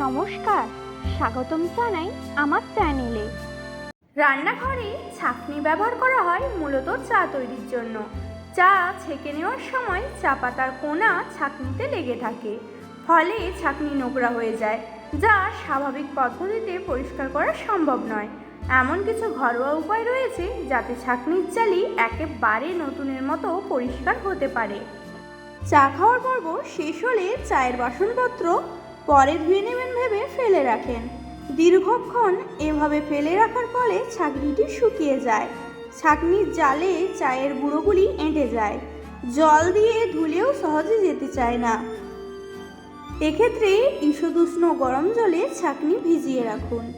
নমস্কার, স্বাগতম জানাই আমার চ্যানেলে। রান্নাঘরে ছাঁকনি ব্যবহার করা হয় মূলত চা তৈরির জন্য। চা ছেঁকে নেওয়ার সময় চা পাতার কোনা ছাঁকনিতে লেগে থাকে। ফলে ছাঁকনি নোংরা হয়ে যায়, যা স্বাভাবিক পদ্ধতিতে পরিষ্কার করা সম্ভব নয়। এমন কিছু ঘরোয়া উপায় রয়েছে যাতে ছাঁকনির জালি একেবারে নতুনের মতো পরিষ্কার হতে পারে। চা খাওয়ার পর্ব শেষ হলে চায়ের বাসনপত্র পরে ধুয়ে নেবেন ভেবে ফেলে রাখেন। দীর্ঘক্ষণ এভাবে ফেলে রাখার ফলে ছাঁকনিটি শুকিয়ে যায়। ছাঁকনির জালে চায়ের গুঁড়োগুলি এঁটে যায়। জল দিয়ে ধুলেও সহজে যেতে চায় না। এক্ষেত্রে ঈষদুষ্ণ গরম জলে ছাঁকনি ভিজিয়ে রাখুন।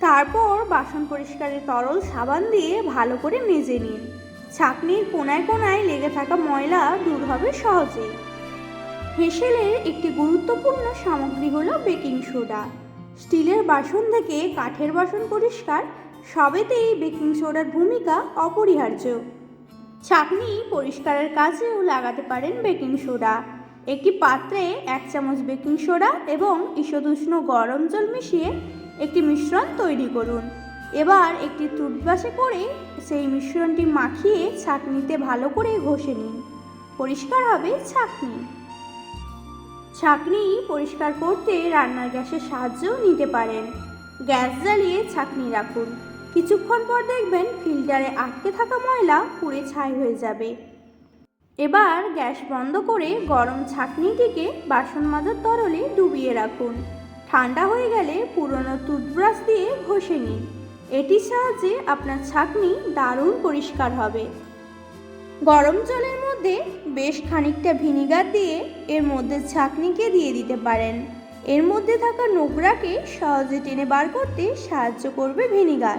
তারপর বাসন পরিষ্কারের তরল সাবান দিয়ে ভালো করে মেজে নিন। ছাঁকনির কোনায় কোনায় লেগে থাকা ময়লা দূর হবে সহজেই। হেসেলের একটি গুরুত্বপূর্ণ সামগ্রী হলো বেকিং সোডা। স্টিলের বাসন থেকে কাঠের বাসন পরিষ্কার, সবেতেই বেকিং সোডার ভূমিকা অপরিহার্য। ছাঁকনি পরিষ্কারের কাজেও লাগাতে পারেন বেকিং সোডা। একটি পাত্রে এক চামচ বেকিং সোডা এবং ঈষদুষ্ণ গরম জল মিশিয়ে একটি মিশ্রণ তৈরি করুন। এবার একটি টুথব্রাশে করে সেই মিশ্রণটি মাখিয়ে ছাঁকনিতে ভালো করে ঘষে নিন। পরিষ্কার হবে ছাঁকনি ছাঁকনি পরিষ্কার করতে রান্নার গ্যাসের সাহায্যও নিতে পারেন। গ্যাস জ্বালিয়ে ছাঁকনি রাখুন। কিছুক্ষণ পর দেখবেন ফিল্টারে আটকে থাকা ময়লা পুড়ে ছাই হয়ে যাবে। এবার গ্যাস বন্ধ করে গরম ছাঁকনিটিকে বাসন মাজার তরলে ডুবিয়ে রাখুন। ঠান্ডা হয়ে গেলে পুরনো টুথব্রাশ দিয়ে ঘষে নিন। এটির সাহায্যে আপনার ছাঁকনি দারুণ পরিষ্কার হবে। গরম জলের মধ্যে বেশ খানিকটা ভিনিগার দিয়ে এর মধ্যে ছাঁকনিকে দিয়ে দিতে পারেন। এর মধ্যে থাকা নোংরাকে সহজে টেনে বার করতে সাহায্য করবে ভিনিগার।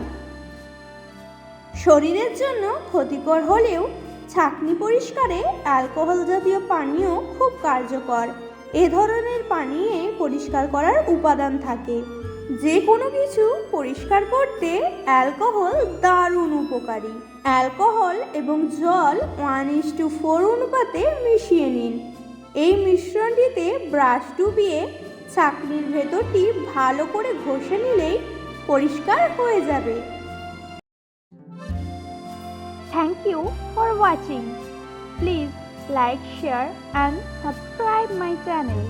শরীরের জন্য ক্ষতিকর হলেও ছাঁকনি পরিষ্কারে অ্যালকোহল জাতীয় পানীয় খুব কার্যকর। এ ধরনের পানীয়ে পরিষ্কার করার উপাদান থাকে। যে কোনো কিছু পরিষ্কার করতে অ্যালকোহল দারুণ উপকারী। অ্যালকোহল এবং জল ওয়ান ইস টু ফোর অনুপাতে মিশিয়ে নিন। এই মিশ্রণটিতে ব্রাশ ডুবিয়ে চাকনির ভেতরটি ভালো করে ঘষে নিলেই পরিষ্কার হয়ে যাবে। Thank you for watching please like share and subscribe my channel